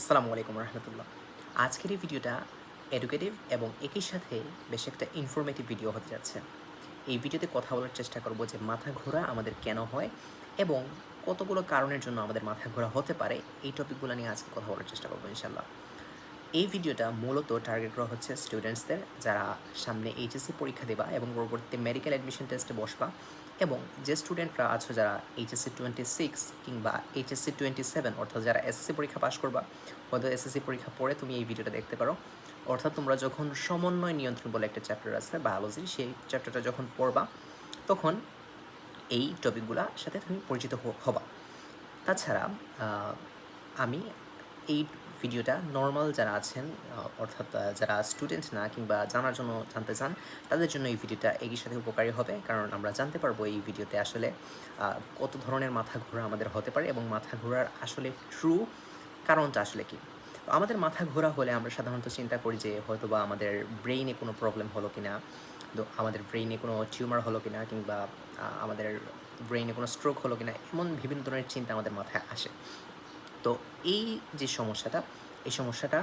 আসসালামু আলাইকুম রহমতুল্লাহ। আজকের এই ভিডিওটা এডুকেটিভ এবং একই সাথে বেশ একটা ইনফরমেটিভ ভিডিও হতে যাচ্ছে। এই ভিডিওতে কথা বলার চেষ্টা করব যে মাথা ঘোরা আমাদের কেন হয় এবং কতগুলো কারণের জন্য আমাদের মাথা ঘোরা হতে পারে, এই টপিকগুলো নিয়ে আজকে কথা বলার চেষ্টা করব ইনশাল্লাহ এই ভিডিওটা মূলত টার্গেট করা হচ্ছে স্টুডেন্টসদের যারা সামনে এইচএসসি পরীক্ষা দেবা এবং পরবর্তীতে মেডিকেল অ্যাডমিশন টেস্টে বসবা এবং যে স্টুডেন্টরা আছো যারা এইচএসসি টোয়েন্টি সিক্স কিংবা এইচএসসি টোয়েন্টি সেভেন অর্থাৎ যারা এসএসসি পরীক্ষা পাশ করবা, হয়তো এসএসসি পরীক্ষা পড়ে তুমি এই ভিডিওটা দেখতে পারো। অর্থাৎ তোমরা যখন সমন্বয় নিয়ন্ত্রণ বলে একটা চ্যাপ্টার আছে বায়োলজি সেই চ্যাপ্টারটা যখন পড়বা, তখন এই টপিকগুলোর সাথে তুমি পরিচিত হবা। তাছাড়া আমি এই ভিডিওটা নর্মাল যারা আছেন অর্থাৎ যারা স্টুডেন্ট না কিংবা জানার জন্য জানতে চান, তাদের জন্য এই ভিডিওটা একই সাথে উপকারী হবে। কারণ আমরা জানতে পারব এই ভিডিওতে আসলে কত ধরনের মাথা ঘোরা আমাদের হতে পারে এবং মাথা ঘোরার আসলে ট্রু কারণটা আসলে কি? আমাদের মাথা ঘোরা হলে আমরা সাধারণত চিন্তা করি যে হয়তো বা আমাদের ব্রেইনে কোনো প্রবলেম হলো কিনা, তো আমাদের ব্রেইনে কোনো টিউমার হলো কিনা কিংবা আমাদের ব্রেইনে কোনো স্ট্রোক হলো কিনা, এমন বিভিন্ন ধরনের চিন্তা আমাদের মাথায় আসে। তো এই যে সমস্যাটা, এই সমস্যাটা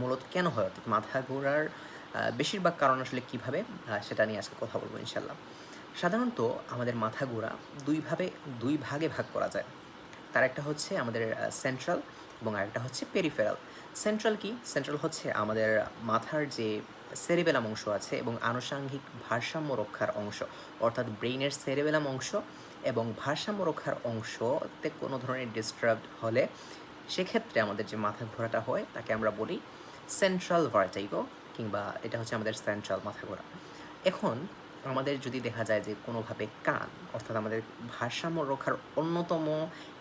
মূলত কেন হয়? অর্থাৎ মাথা ঘোরার বেশিরভাগ কারণ আসলে কীভাবে? সেটা নিয়ে আজকে কথা বলব ইনশাল্লাহ সাধারণত আমাদের মাথা ঘোরা দুইভাবে, দুই ভাগে ভাগ করা যায়। তার একটা হচ্ছে আমাদের সেন্ট্রাল এবং আরেকটা হচ্ছে পেরিফেরাল সেন্ট্রাল কি? সেন্ট্রাল হচ্ছে আমাদের মাথার যে সেরিবেলাম অংশ আছে এবং আনুষাঙ্গিক ভারসাম্য রক্ষার অংশ, অর্থাৎ ব্রেইনের সেরিবেলাম অংশ এবং ভারসাম্য রক্ষার অংশতে কোনো ধরনের ডিস্টার্ব হলে সেক্ষেত্রে আমাদের যে মাথা ঘোরাটা হয়, তাকে আমরা বলি সেন্ট্রাল ভার্টাইগো কিংবা এটা হচ্ছে আমাদের সেন্ট্রাল মাথা ঘোরা। এখন আমাদের যদি দেখা যায় যে কোনোভাবে কান, অর্থাৎ আমাদের ভারসাম্য রক্ষার অন্যতম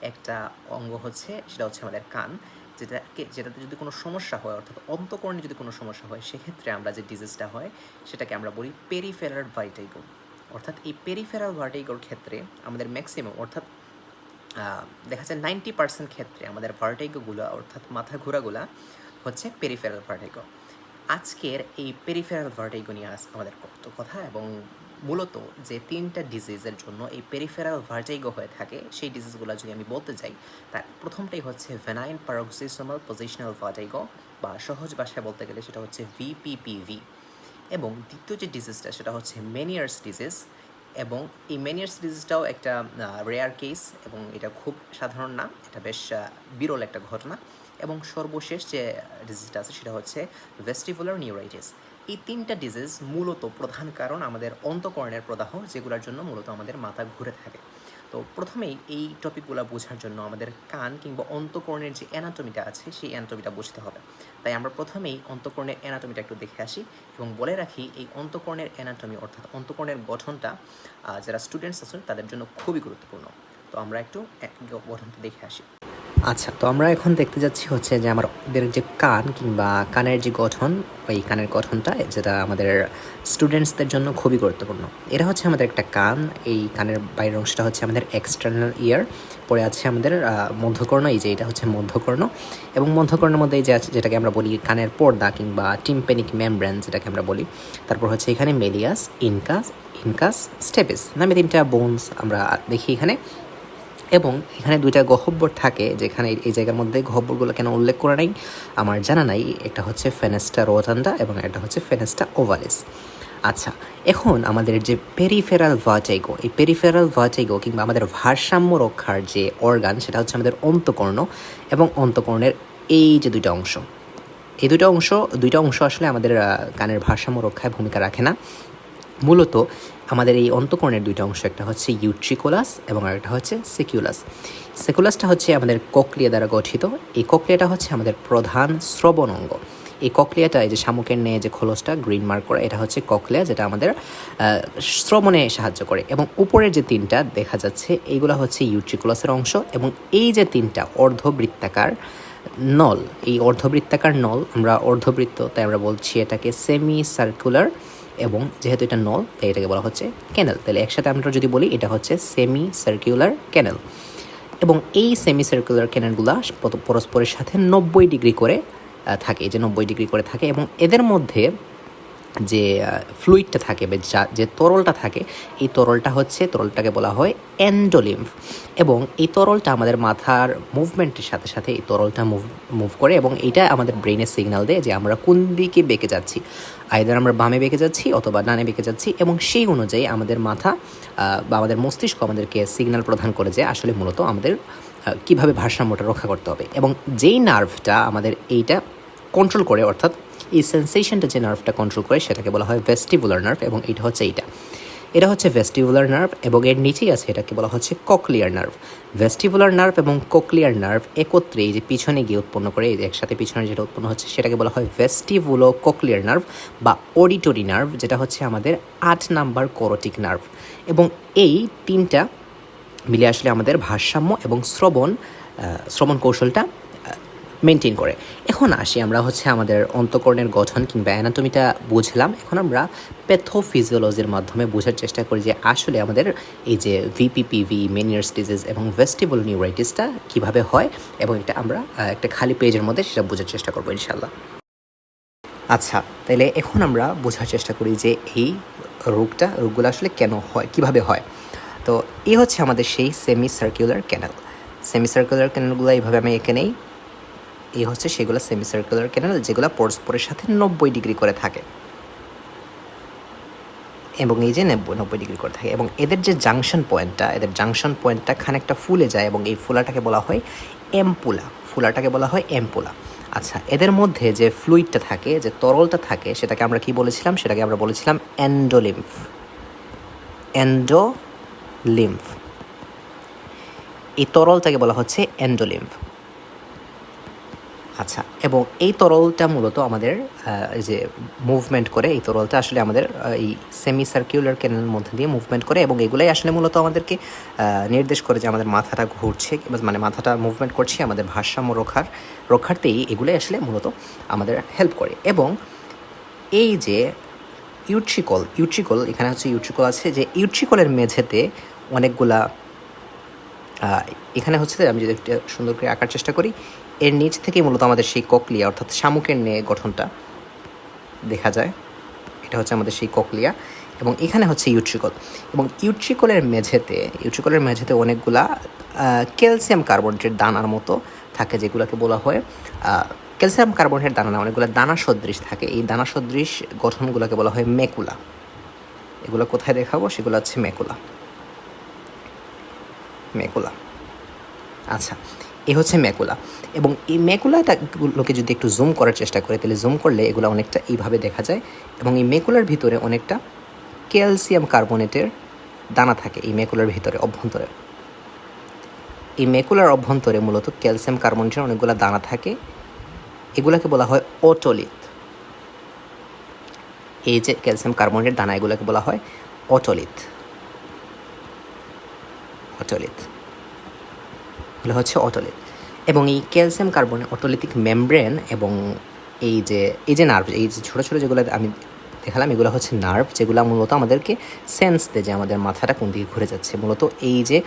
একটা অঙ্গ হচ্ছে, সেটা হচ্ছে আমাদের কান, যেটাকে, যেটাতে যদি কোনো সমস্যা হয়, অর্থাৎ অন্তকরণে যদি কোনো সমস্যা হয়, সেক্ষেত্রে আমরা যে ডিজিজটা হয়, সেটাকে আমরা বলি পেরিফেরাল ভার্টাইগো অর্থাৎ এই পেরিফেরাল ভার্টিগোর ক্ষেত্রে আমাদের ম্যাক্সিমাম অর্থাৎ দেখা যায় নাইনটি পার্সেন্ট ক্ষেত্রে আমাদের ভার্টাইগোগুলো অর্থাৎ মাথা ঘোরাগুলা হচ্ছে পেরিফেরাল ভার্টাইগো আজকের এই পেরিফেরাল ভার্টাইগো নিয়ে আমাদের কত কথা এবং মূলত যে তিনটা ডিজিজের জন্য এই পেরিফেরাল ভার্টাইগো হয়ে থাকে, সেই ডিজিজগুলো যদি আমি বলতে যাই, তার প্রথমটাই হচ্ছে ভেনাইন প্যারক্সিসোমাল পজিশনাল ভার্টাইগো বা সহজ ভাষায় বলতে গেলে সেটা হচ্ছে ভিপিপিভি এবং দ্বিতীয় যে ডিজিজটা সেটা হচ্ছে মেনিয়ার্স ডিজিজ এবং এই মেনিয়ার্স ডিজিজটাও একটা রেয়ার কেস এবং এটা খুব সাধারণ না, এটা বেশ বিরল একটা ঘটনা এবং সর্বশেষ যে ডিজিজটা আছে, সেটা হচ্ছে ভেস্টিবুলার নিউরাইটিস এই তিনটা ডিজিজ মূলত প্রধান কারণ আমাদের অন্তকরণের প্রদাহ, যেগুলোর জন্য মূলত আমাদের মাথা ঘুরে থাকে। তো প্রথমেই এই টপিকগুলো বোঝার জন্য আমাদের কান কিংবা অন্তকরণের যে অ্যানাটমিটা আছে, সেই অ্যানাটমিটা বুঝতে হবে। তাই আমরা প্রথমেই অন্তকরণের অ্যানাটমিটা একটু দেখে আসি এবং বলে রাখি এই অন্তকরণের অ্যানাটমি অর্থাৎ অন্তকরণের গঠনটা যারা স্টুডেন্টস আছেন, তাদের জন্য খুবই গুরুত্বপূর্ণ। তো আমরা একটু গঠনটা দেখে আসি। আচ্ছা তো আমরা এখন দেখতে যাচ্ছি হচ্ছে যে আমাদের যে কান কিংবা কানের যে গঠন, ওই কানের গঠনটা যেটা আমাদের স্টুডেন্টসদের জন্য খুবই গুরুত্বপূর্ণ। এটা হচ্ছে আমাদের একটা কান, এই কানের বাইরের অংশটা হচ্ছে আমাদের এক্সটার্নাল ইয়ার পরে আছে আমাদের মধ্যকর্ণ, এই যে এটা হচ্ছে মধ্যকর্ণ, এবং মধ্যকর্ণের মধ্যে এই যে আছে, যেটাকে আমরা বলি কানের পর্দা কিংবা টিম্পেনিক মেমব্রেন যেটাকে আমরা বলি, তারপর হচ্ছে এখানে মেলিয়াস ইনকাস ইনকাস স্টেপিস নামে তিনটা বোনস আমরা দেখি এখানে। এবং এখানে দুইটা গহব্বর থাকে যেখানে এই- জায়গার মধ্যে গহব্বরগুলো কেন উল্লেখ করে নাই, আমার জানা নাই। এটা হচ্ছে ফেনেস্টা রোটান্ডা এবং একটা হচ্ছে ফেনেস্টা ওভালিস আচ্ছা এখন আমাদের যে পেরিফেরাল ভার্টাইগো এই পেরিফেরাল ভার্টাইগো কিংবা আমাদের ভারসাম্য রক্ষার যে অর্গান সেটা হচ্ছে আমাদের অন্তকর্ণ এবং অন্তকর্ণের এই যে দুইটা অংশ। এই দুটো অংশ, দুইটা অংশ আসলে আমাদের কানের ভারসাম্য রক্ষায় ভূমিকা রাখে না। মূলত আমাদের এই অন্তকর্ণের দুইটা অংশ, একটা হচ্ছে ইউট্রিকোলাস এবং আরেকটা হচ্ছে সেকিউলাস। সেকুলাসটা হচ্ছে আমাদের ককলিয়া দ্বারা গঠিত। এই ককলিয়াটা হচ্ছে আমাদের প্রধান শ্রবণ অঙ্গ। এই ককলিয়াটা এই যে শামুকের ন্যায় যে খোলসটা গ্রিন মার্ক করা, এটা হচ্ছে ককলিয়া যেটা আমাদের শ্রবণে সাহায্য করে। এবং উপরের যে তিনটা দেখা যাচ্ছে, এইগুলো হচ্ছে ইউট্রিকুলাসের অংশ এবং এই যে তিনটা, অর্ধবৃত্তাকার নল, এই অর্ধবৃত্তাকার নল, আমরা অর্ধবৃত্ত, তাই আমরা বলছি এটাকে সেমি সার্কুলার এবং যেহেতু এটা নল তাই এটাকে বলা হচ্ছে ক্যানেল তাহলে একসাথে আমরা যদি বলি, এটা হচ্ছে সেমি সার্কিউলার ক্যানেল এবং এই সেমি সার্কুলার ক্যানেলগুলো পরস্পরের সাথে নব্বই ডিগ্রি করে থাকে। এই যে নব্বই ডিগ্রি করে থাকে এবং এদের মধ্যে যে ফ্লুইডটা থাকে বা যা তরলটা থাকে, এই তরলটা হচ্ছে, তরলটাকে বলা হয় এন্ডোলিম্ফ এবং এই তরলটা আমাদের মাথার মুভমেন্টের সাথে সাথে এই তরলটা মুভ মুভ করে এবং এটা আমাদের ব্রেনের সিগনাল দেয় যে আমরা কোন দিকে বেঁকে যাচ্ছি। আইদার আমরা বামে বেঁকে যাচ্ছি অথবা ডানে বেঁকে যাচ্ছি এবং সেই অনুযায়ী আমাদের মাথা বা আমাদের মস্তিষ্ক আমাদেরকে সিগনাল প্রদান করে যে আসলে মূলত আমাদের কীভাবে ভারসাম্যটা রক্ষা করতে হবে এবং যেই নার্ভটা আমাদের এইটা কন্ট্রোল করে, অর্থাৎ এই সেন্সেশনটা যে নার্ভটা কন্ট্রোল করে সেটাকে বলা হয় ভেস্টিবুলার নার্ভ এবং এটা হচ্ছে এইটা। এটা হচ্ছে ভেস্টিবুলার নার্ভ এবং এর নিচেই আছে এটাকে বলা হচ্ছে ককলিয়ার নার্ভ ভেস্টিবুলার নার্ভ এবং ককলিয়ার নার্ভ একত্রে এই যে পিছনে গিয়ে উৎপন্ন করে, এই যে একসাথে পিছনে যেটা উৎপন্ন হচ্ছে সেটাকে বলা হয় ভেস্টিবুলো ককলিয়ার নার্ভ বা অডিটরি নার্ভ যেটা হচ্ছে আমাদের আট নাম্বার করোটিক নার্ভ এবং এই তিনটা মিলে আসলে আমাদের ভারসাম্য এবং শ্রবণ শ্রবণ কৌশলটা মেনটেন করে। এখন আসি আমরা হচ্ছে আমাদের অন্তকরণের গঠন কিংবা অ্যানাটমিটা বুঝলাম। এখন আমরা প্যাথোফিজিওলজির মাধ্যমে বোঝার চেষ্টা করি যে আসলে আমাদের এই যে ভিপিপিভি মেনিয়ার্স ডিজিজ এবং ভেস্টিবল নিউরাইটিসটা কীভাবে হয় এবং এটা আমরা একটা খালি পেজের মধ্যে সেটা বোঝার চেষ্টা করব ইনশাল্লাহ আচ্ছা তাহলে এখন আমরা বোঝার চেষ্টা করি যে এই রোগটা, রোগগুলো আসলে কেন হয়, কীভাবে হয়? তো এই হচ্ছে আমাদের সেই semi circular canal semi circular ক্যানেলগুলো এইভাবে আমি এঁকে নেই। এই হচ্ছে সেগুলো সেমি সার্কুলার ক্যানেল যেগুলো পরস্পরের সাথে নব্বই ডিগ্রি করে থাকে। এবং এই যে নব্বই নব্বই ডিগ্রি করে থাকে। এবং এদের যে জাংশন পয়েন্টটা এদের জাংশন পয়েন্টটা খানিকটা ফুলে যায় এবং এই ফুলাটাকে বলা হয় এমপুলা ফুলাটাকে বলা হয় এমপুলা আচ্ছা এদের মধ্যে যে ফ্লুইডটা থাকে, যে তরলটা থাকে, সেটাকে আমরা কি বলেছিলাম? সেটাকে আমরা বলেছিলাম অ্যান্ডোলিম্ফ অ্যান্ডোলিম্ফ এই তরলটাকে বলা হচ্ছে অ্যান্ডোলিম্ফ আচ্ছা এবং এই তরলটা মূলত আমাদের এই যে মুভমেন্ট করে, এই তরলটা আসলে আমাদের এই সেমি সার্কুলার ক্যানেলের মধ্যে দিয়ে মুভমেন্ট করে, এবং এগুলাই আসলে মূলত আমাদেরকে নির্দেশ করে যে আমাদের মাথাটা ঘুরছে মানে মাথাটা মুভমেন্ট করছে আমাদের ভারসাম্য রক্ষার, রক্ষার্থেই এগুলোই আসলে মূলত আমাদের হেল্প করে। এবং এই যে ইউট্রিকল ইউট্রিকল এখানে হচ্ছে ইউট্রিকল আছে, যে ইউট্রিকলের মেঝেতে অনেকগুলা এখানে হচ্ছে আমি যদি একটু সুন্দর করে আঁকার চেষ্টা করি এর নিচ থেকে মূলত আমাদের সেই ককলিয়া, অর্থাৎ শামুকের নে গঠনটা দেখা যায়। এটা হচ্ছে আমাদের সেই ককলিয়া এবং এখানে হচ্ছে ইউট্রিকল। এবং ইউট্রিকলের মেঝেতে ইউট্রিকলের মেঝেতে অনেকগুলা ক্যালসিয়াম কার্বনেটের দানার মতো থাকে যেগুলোকে বলা হয় ক্যালসিয়াম কার্বনেটের দানা না, অনেকগুলো দানা সদৃশ থাকে। এই দানা সদৃশ গঠনগুলোকে বলা হয় মেকুলা। এগুলো কোথায় দেখাবো? সেগুলো হচ্ছে মেকুলা। মেকুলা। আচ্ছা এ হচ্ছে ম্যাকুলা এবং এই ম্যাকুলাটাগুলোকে যদি একটু জুম করার চেষ্টা করে, তাহলে জুম করলে এগুলো অনেকটা এইভাবে দেখা যায় এবং এই ম্যাকুলার ভিতরে অনেকটা ক্যালসিয়াম কার্বনেটের দানা থাকে এই ম্যাকুলার ভিতরে অভ্যন্তরে। এই ম্যাকুলার অভ্যন্তরে মূলত ক্যালসিয়াম কার্বনেটের অনেকগুলো দানা থাকে। এগুলোকে বলা হয় অটোলিথ। এই যে ক্যালসিয়াম কার্বনেটের দানা, এগুলোকে বলা হয় অটোলিথ। অটোলিথ। এগুলো হচ্ছে অটোলিথ এবং এই ক্যালসিয়াম কার্বনে অটোলিথিক মেমব্রেন এবং এই যে এই যে নার্ভ এই যে ছোটো ছোটো যেগুলো আমি দেখালাম, এগুলো হচ্ছে নার্ভ যেগুলো মূলত আমাদেরকে সেন্স দেয় যে আমাদের মাথাটা কোন দিকে ঘুরে যাচ্ছে। মূলত এই যে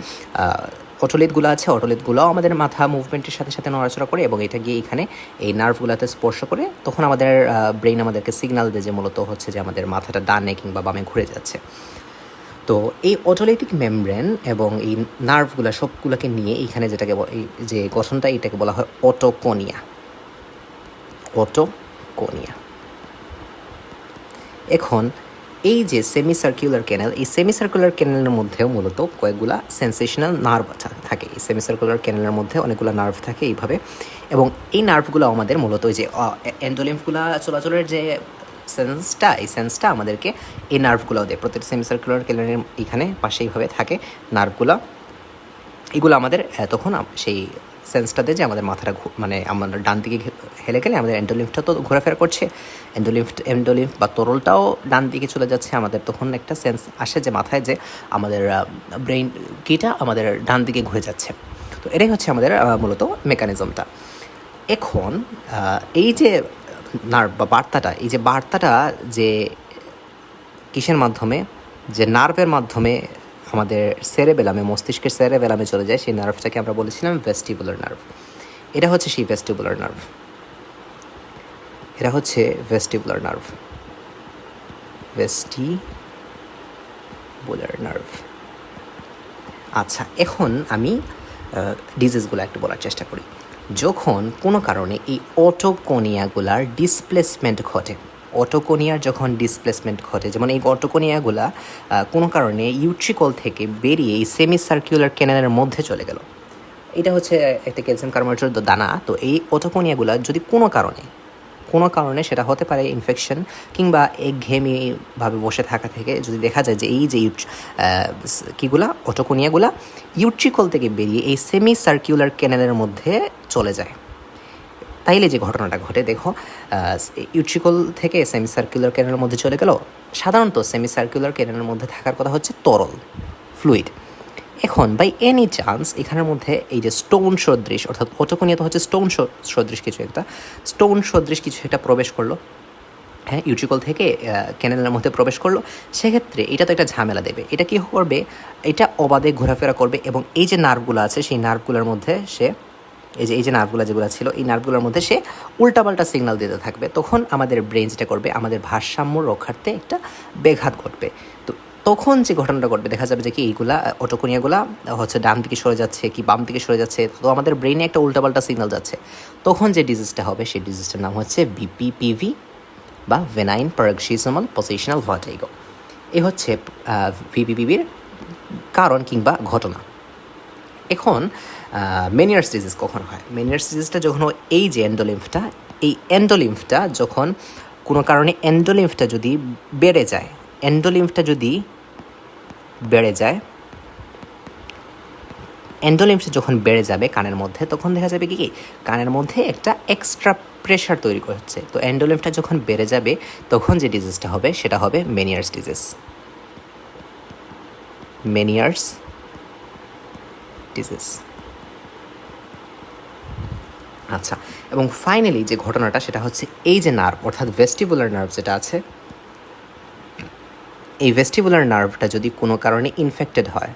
অটোলিথগুলো আছে অটোলিথগুলো আমাদের মাথা মুভমেন্টের সাথে সাথে নড়াচড়া করে এবং এটা গিয়ে এখানে এই নার্ভগুলোতে স্পর্শ করে তখন আমাদের ব্রেন আমাদেরকে সিগন্যাল দেয় যে মূলত হচ্ছে যে আমাদের মাথাটা ডানে কিংবা বামে ঘুরে যাচ্ছে। তো এই অটোলাইটিক মেমব্রেন এবং এই নার্ভগুলো সবগুলোকে নিয়ে এইখানে যেটাকে যে গঠনটা এটাকে বলা হয় অটোকোনিয়া অটোকোনিয়া এখন এই যে সেমি সার্কুলার ক্যানেল এই সেমি সার্কুলার ক্যানেলের মধ্যেও মূলত কয়েকগুলা সেন্সেশনাল নার্ভ থাকে। এই সেমি সার্কুলার ক্যানেলের মধ্যে অনেকগুলো নার্ভ থাকে এইভাবে। এবং এই নার্ভগুলো আমাদের মূলত ওই যে এন্ডোলিম্ফগুলো চলাচলের যে সেন্সটা এই সেন্সটা আমাদেরকে এই নার্ভগুলো দেয়। প্রত্যেকটা সেমি সার্কুলার ক্যানেলের এখানে পাশে এইভাবে থাকে নার্ভগুলো এগুলো আমাদের তখন সেই সেন্সটা দেয় যে আমাদের মাথাটা মানে আমাদের ডান দিকে হেলে গেলে আমাদের এন্ডোলিম্ফটা তো ঘোরাফেরা করছে। এন্ডোলিম্ফ এন্ডোলিম্ফ বা তরলটাও ডান দিকে চলে যাচ্ছে। আমাদের তখন একটা সেন্স আসে যে মাথায় যে আমাদের ব্রেইন কিটা আমাদের ডান দিকে ঘুরে যাচ্ছে। তো এটাই হচ্ছে আমাদের মূলত মেকানিজমটা এখন এই যে নার্ভ বা বার্তাটা, এই যে বার্তাটা যে কিসের মাধ্যমে, যে নার্ভের মাধ্যমে আমাদের সেরেবেলামে, মস্তিষ্কের সেরেবেলামে চলে যায়, সেই নার্ভটাকে আমরা বলেছিলাম ভেস্টিবুলার নার্ভ। এটা হচ্ছে সেই ভেস্টিবুলার নার্ভ। এটা হচ্ছে ভেস্টিবুলার নার্ভ। Vestibular nerve. আচ্ছা এখন আমি ডিজিজগুলো একটু বলার চেষ্টা করি। যখন কোনো কারণে এই অটোকোনিয়াগুলার ডিসপ্লেসমেন্ট ঘটে অটোকোনিয়ার যখন ডিসপ্লেসমেন্ট ঘটে, যেমন এই অটোকোনিয়াগুলা কোনো কারণে ইউট্রিকল থেকে বেরিয়ে এই সেমি সার্কুলার ক্যানেলের মধ্যে চলে গেল। এটা হচ্ছে একটা ক্যালসিয়াম কার্বোনেটের দানা। তো এই অটোকোনিয়াগুলা যদি কোনো কারণে কোনো কারণে সেটা হতে পারে ইনফেকশন কিংবা একঘেয়েমিভাবে বসে থাকা থেকে যদি দেখা যায় যে এই যে কীগুলা, অটোকোনিয়াগুলা, ইউট্রিকল থেকে বেরিয়ে এই সেমি সার্কিউলার ক্যানেলের মধ্যে চলে যায়। তাইলে যে ঘটনাটা ঘটে, দেখো ইউট্রিকল থেকে সেমি সার্কুলার ক্যানেলের মধ্যে চলে গেল। সাধারণত সেমি সার্কুলার ক্যানেলের মধ্যে থাকার কথা হচ্ছে তরল ফ্লুইড এখন বাই এনি চান্স এখানের মধ্যে এই যে স্টোন সদৃশ, অর্থাৎ অটোকোনিয়া তো হচ্ছে স্টোন সদৃশ কিছু একটা। স্টোন সদৃশ কিছু একটা প্রবেশ করল। হ্যাঁ ইউট্রিকল থেকে ক্যানেলের মধ্যে প্রবেশ করল। সেক্ষেত্রে এটা তো একটা ঝামেলা দেবে। এটা কী করবে? এটা অবাধে ঘোরাফেরা করবে এবং এই যে নার্ভগুলো আছে, সেই নার্ভগুলোর মধ্যে সে, এই যে এই যে নার্ভগুলো যেগুলো ছিল, এই নার্ভগুলোর মধ্যে সে উল্টাপাল্টা সিগনাল দিতে থাকবে। তখন আমাদের ব্রেন যেটা করবে, আমাদের ভারসাম্য রক্ষার্থে একটা ব্যাঘাত ঘটবে। তখন যে ঘটনাটা ঘটবে, দেখা যাবে যে কি এইগুলা অটোকোনিয়াগুলা হচ্ছে ডান দিকে সরে যাচ্ছে কি বাম দিকে সরে যাচ্ছে। তো আমাদের ব্রেনে একটা উল্টাপাল্টা সিগনাল যাচ্ছে। তখন যে ডিজিজটা হবে, সেই ডিজিজটার নাম হচ্ছে বিপিপিভি বা ভেনাইন পারক্সিজমাল পজিশনাল ভার্টিগো এ হচ্ছে ভিপিপিবির কারণ কিংবা ঘটনা। এখন মেনিয়ার্স ডিজিজ কখন হয়? মেনিয়ার্স ডিজিজটা যখন এই যে এন্ডোলিম্ফটা এই এন্ডোলিম্ফটা যখন কোনো কারণে এন্ডোলিম্ফটা যদি বেড়ে যায় এন্ডোলিম্ফটা যদি বেড়ে যায়। এন্ডোলিম্ফটা যখন বেড়ে যাবে কানের মধ্যে, তখন দেখা যাবে কি কি? কানের মধ্যে একটা এক্সট্রা প্রেশার তৈরি করছে। তো এন্ডোলিম্ফটা যখন বেড়ে যাবে, তখন যে ডিজিজটা হবে, সেটা হবে মেনিয়ার্স ডিজিজ মেনিয়ার্স ডিজিজ আচ্ছা এবং ফাইনালি যে ঘটনাটা, সেটা হচ্ছে এই যে নার্ভ অর্থাৎ ভেস্টিবুলার নার্ভ যেটা আছে এই ভেস্টিবুলার নার্ভটা যদি কোনো কারণে ইনফেক্টেড হয়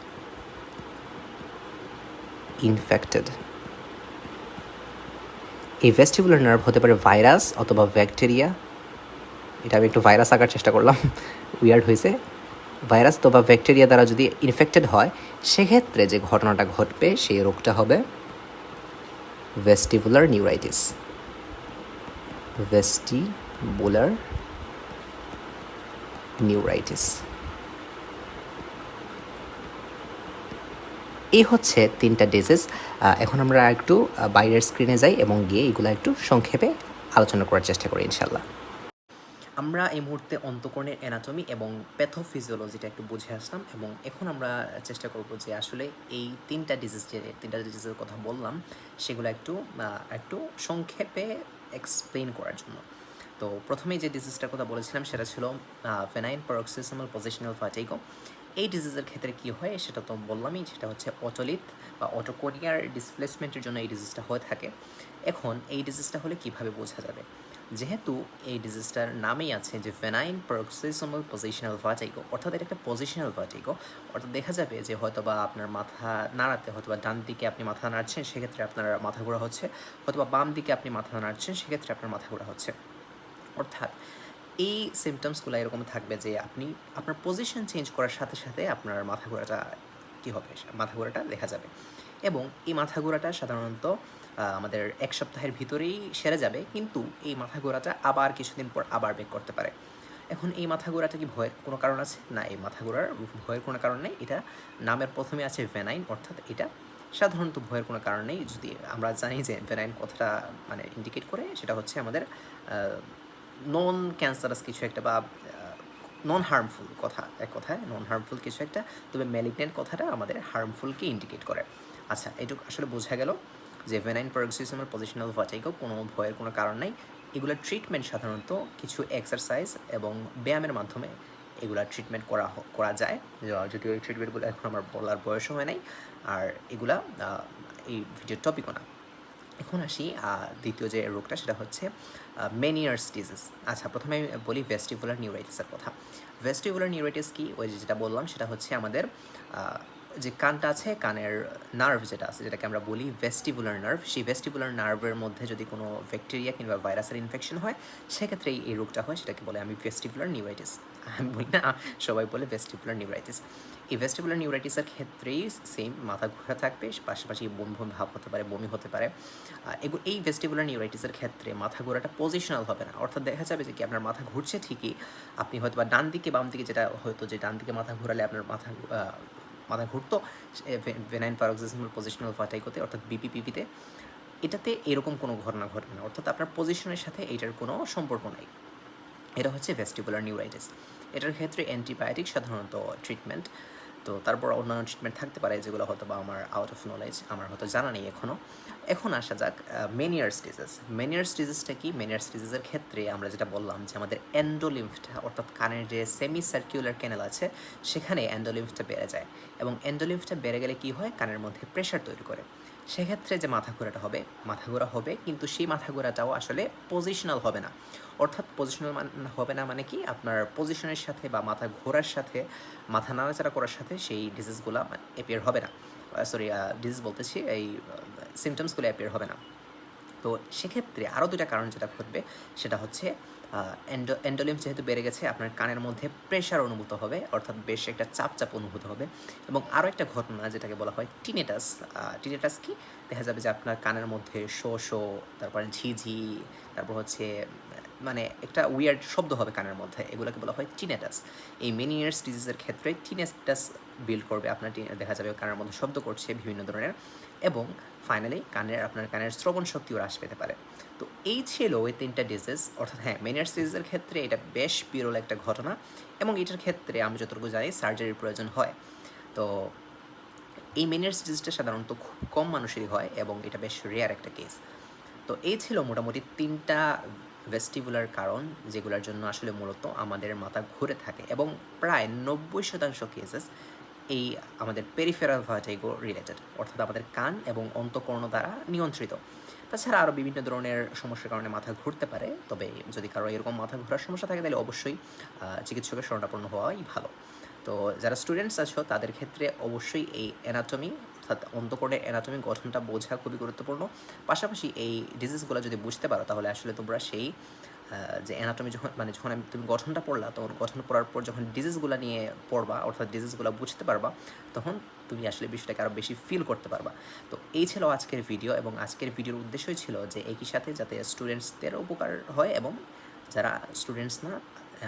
ইনফেক্টেড এই ভেস্টিবুলার নার্ভ হতে পারে ভাইরাস অথবা ব্যাকটেরিয়া এটা আমি একটু ভাইরাস আঁকার চেষ্টা করলাম উইয়ার্ড হয়েছে ভাইরাস অথবা ব্যাকটেরিয়া দ্বারা যদি ইনফেক্টেড হয়, সেক্ষেত্রে যে ঘটনাটা ঘটবে সেই রোগটা হবে ভেস্টিবুলার নিউরাইটিস ভেস্টিবুলার নিউরাইটিস এই হচ্ছে তিনটা ডিজিজ এখন আমরা একটু বাইরের স্ক্রিনে যাই এবং গিয়ে এগুলো একটু সংক্ষেপে আলোচনা করার চেষ্টা করি ইনশাল্লাহ আমরা এই মুহূর্তে অন্তকরণের অ্যানাটমি এবং প্যাথোফিজিওলজিটা একটু বুঝে আসলাম এবং এখন আমরা চেষ্টা করব যে আসলে এই তিনটা ডিজিজ যে, তিনটা ডিজিজের কথা বললাম, সেগুলো একটু একটু সংক্ষেপে এক্সপ্লেন করার জন্য। তো প্রথমেই যে ডিজিজটার কথা বলেছিলাম, সেটা ছিল ফেনাইন পারক্সিসমাল পজিশনাল ফাটিগো এই ডিজিজের ক্ষেত্রে কী হয় সেটা তো বললামই, সেটা হচ্ছে অচলিত বা অটোকোরিয়ার ডিসপ্লেসমেন্টের জন্য এই ডিজিজটা হয়ে থাকে। এখন এই ডিজিজটা হলে কীভাবে বোঝা যাবে? যেহেতু এই ডিজিজটার নামেই আছে যে ফেনাইন পারক্সিসমাল পজিশনাল ভার্টিগো অর্থাৎ এটা একটা পজিশনাল ভার্টিগো অর্থাৎ দেখা যাবে যে হয়তোবা আপনার মাথা নাড়াতে, হয়তোবা ডান দিকে আপনি মাথা নাড়ছেন, সেক্ষেত্রে আপনার মাথা ঘোরা হচ্ছে, হয়তোবা বাম দিকে আপনি মাথা নাড়ছেন, সেক্ষেত্রে আপনার মাথা ঘোরা হচ্ছে। অর্থাৎ এই সিমটমসগুলো এরকম থাকবে যে আপনি, আপনার পজিশন চেঞ্জ করার সাথে সাথে আপনার মাথা ঘোরাটা কী হবে? মাথা ঘোরাটা দেখা যাবে। এবং এই মাথা ঘোরাটা সাধারণত আমাদের এক সপ্তাহের ভিতরেই সেরে যাবে, কিন্তু এই মাথা ঘোরাটা আবার কিছুদিন পর আবার বেক করতে পারে। এখন এই মাথা ঘোরাটা কি ভয়ের কোনো কারণ আছে? না, এই মাথা ঘোরার ভয়ের কোনো কারণ নেই। এটা নামের প্রথমে আছে ভেনাইন অর্থাৎ এটা সাধারণত ভয়ের কোনো কারণ নেই। যদি আমরা জানি যে ভেনাইন কথাটা মানে ইন্ডিকেট করে, সেটা হচ্ছে আমাদের নন ক্যান্সারাস কিছু একটা বা নন হার্মফুল কথা, এক কথায় নন হার্মফুল কিছু একটা, তবে ম্যালিগনেন্ট কথাটা আমাদের হার্মফুলকে ইন্ডিকেট করে। আচ্ছা এটুকু আসলে বোঝা গেল যে ভেনাইন পারক্সিসমের পজিশনাল ভার্টিগো কোনো ভয়ের কোনো কারণ নাই। এগুলোর ট্রিটমেন্ট সাধারণত কিছু এক্সারসাইজ এবং ব্যায়ামের মাধ্যমে এগুলা ট্রিটমেন্ট করা করা যায়। যদিও এই ট্রিটমেন্টগুলো এখন আমার বলার বয়সও হয় নাই। আর এগুলা এই ভিডিওর টপিকও না। এখন আসি দ্বিতীয় যে রোগটা সেটা হচ্ছে মেনিয়ার্স ডিজিজ আচ্ছা প্রথমে আমি বলি ভেস্টিবুলার নিউরাইটিসের কথা। ভেস্টিবুলার নিউরাইটিস কি? ওই যেটা বললাম, সেটা হচ্ছে আমাদের যে কানটা আছে, কানের নার্ভ যেটা আছে, যেটাকে আমরা বলি ভেস্টিবুলার নার্ভ সেই ভেস্টিবুলার নার্ভের মধ্যে যদি কোনো ব্যাকটেরিয়া কিংবা ভাইরাসের ইনফেকশন হয় সেক্ষেত্রে এই রোগটা হয়, সেটাকে বলে আমি ভেস্টিবুলার নিউরাইটিস আমি বলি না, সবাই বলে ভেস্টিবুলার নিউরাইটিস এই ভেস্টিবুলার নিউরাইটিসের ক্ষেত্রেই সেম মাথা ঘোরা থাকবে, পাশাপাশি বমি বমি ভাব হতে পারে, বমি হতে পারে। এই ভেস্টিবুলার নিউরাইটিসের ক্ষেত্রে মাথা ঘোরাটা পজিশনাল হবে না। অর্থাৎ দেখা যাবে যে কি আপনার মাথা ঘুরছে ঠিকই, আপনি হয়তো বা ডান দিকে, বাম দিকে যেটা হয়তো যে ডান দিকে মাথা ঘোরালে আপনার মাথা মাথা ঘুরতো ভেনাইন প্যারক্সিসমাল পজিশনাল ফাটাইকোতে অর্থাৎ বিপিপিপিতে এটাতে এরকম কোনো ঘটনা ঘটবে না। অর্থাৎ আপনার পজিশনের সাথে এটার কোনো সম্পর্ক নাই। এটা হচ্ছে ভেস্টিবুলার নিউরাইটিস এটার ক্ষেত্রে অ্যান্টিবায়োটিক সাধারণত ট্রিটমেন্ট তো তারপর অন্যান্য ট্রিটমেন্ট থাকতে পারে যেগুলো হয়তো বা আমার আউট অফ নলেজ আমার হয়তো জানা নেই এখনও এখন আসা যাক মেনিয়ার্স ডিজিজ মেনিয়ার্স ডিজিজটা কি? মেনিয়ার্স ডিজিজের ক্ষেত্রে আমরা যেটা বললাম যে আমাদের অ্যান্ডোলিম্ফটা অর্থাৎ কানের যে সেমি সার্কিউলার ক্যানেল আছে, সেখানে অ্যান্ডোলিম্ফটা বেড়ে যায়। এবং অ্যান্ডোলিম্ফটা বেড়ে গেলে কি হয়? কানের মধ্যে প্রেশার তৈরি করে। সেক্ষেত্রে যে মাথা ঘোরাটা হবে মাথা ঘোরা হবে, কিন্তু সেই মাথা ঘোরাটাও আসলে পজিশনাল হবে না। অর্থাৎ পজিশনাল হবে না মানে কি? আপনার পজিশনের সাথে বা মাথা ঘোরার সাথে, মাথা নাড়াচাড়া করার সাথে সেই ডিজিজগুলো অ্যাপিয়ার হবে না। সরি ডিজিজ বলতেছি, এই সিমটমসগুলো অ্যাপিয়ার হবে না। তো সেক্ষেত্রে আরও দুটা কারণ যেটা ঘটবে, সেটা হচ্ছে এন্ডো এন্ডোলিম যেহেতু বেড়ে গেছে, আপনার কানের মধ্যে প্রেশার অনুভূত হবে, অর্থাৎ বেশ একটা চাপ চাপ অনুভূত হবে। এবং আরও একটা ঘটনা যেটাকে বলা হয় টিনেটাস টিনেটাস কি? দেখা যাবে যে আপনার কানের মধ্যে শো শো, তারপর ঝিঝি, তারপর হচ্ছে মানে একটা উইয়ার্ড শব্দ হবে কানের মধ্যে। এগুলোকে বলা হয় টিনেটাস এই মেনি ইয়ার্স ডিজিজের ক্ষেত্রে টিনেটাস বিল্ড করবে, আপনার দেখা যাবে কানের মধ্যে শব্দ করছে বিভিন্ন ধরনের এবং ফাইনালি কানের, আপনার কানের শ্রবণ শক্তিও হ্রাস পেতে পারে। তো এই ছিল ওই তিনটা ডিজিজ অর্থাৎ হ্যাঁ মেনিয়ার্স ডিজিজের ক্ষেত্রে এটা বেশ বিরল একটা ঘটনা এবং এটার ক্ষেত্রে আমি যতটুকু জানি সার্জারির প্রয়োজন হয়। তো এই মেনিয়ার্স ডিজিজটা সাধারণত খুব কম মানুষেরই হয় এবং এটা বেশ রেয়ার একটা কেস তো এই ছিল মোটামুটি তিনটা ভেস্টিবুলার কারণ, যেগুলোর জন্য আসলে মূলত আমাদের মাথা ঘুরে থাকে এবং প্রায় নব্বই শতাংশ কেসেস এই আমাদের পেরিফেরাল ভার্টাইগো রিলেটেড অর্থাৎ আমাদের কান এবং অন্তকর্ণ দ্বারা নিয়ন্ত্রিত। তাছাড়া আরও বিভিন্ন ধরনের সমস্যার কারণে মাথা ঘুরতে পারে, তবে যদি কারও এরকম মাথা ঘোরার সমস্যা থাকে তাহলে অবশ্যই চিকিৎসকের শরণাপন্ন হওয়াই ভালো। তো যারা স্টুডেন্টস আছো, তাদের ক্ষেত্রে অবশ্যই এই অ্যানাটমি অর্থাৎ অন্তকর্ণের অ্যানাটমি গঠনটা বোঝা খুবই গুরুত্বপূর্ণ। পাশাপাশি এই ডিজিজগুলো যদি বুঝতে পারো, তাহলে আসলে তোমরা সেই যে অ্যানাটমি যখন মানে যখন আমি তুমি গঠনটা পড়লা, তখন গঠন পড়ার পর যখন ডিজিজগুলো নিয়ে পড়বা, অর্থাৎ ডিজিজগুলো বুঝতে পারবা, তখন তুমি আসলে বিষয়টাকে আরও বেশি ফিল করতে পারবা। তো এই ছিল আজকের ভিডিও এবং আজকের ভিডিওর উদ্দেশ্যই ছিল যে একই সাথে যাতে স্টুডেন্টসদের উপকার হয় এবং যারা স্টুডেন্টস না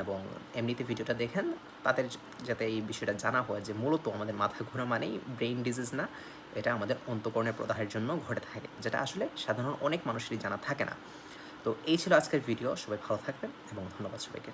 এবং এমনিতে ভিডিওটা দেখেন, তাদের যাতে এই বিষয়টা জানা হয় যে মূলত আমাদের মাথা ঘোরা মানেই ব্রেইন ডিজিজ না, এটা আমাদের অন্তকরণের প্রদাহের জন্য ঘটে থাকে, যেটা আসলে সাধারণ অনেক মানুষেরই জানা থাকে না। তো এই ছিল আজকের ভিডিও সবাই ভালো থাকবেন এবং ধন্যবাদ সবাইকে।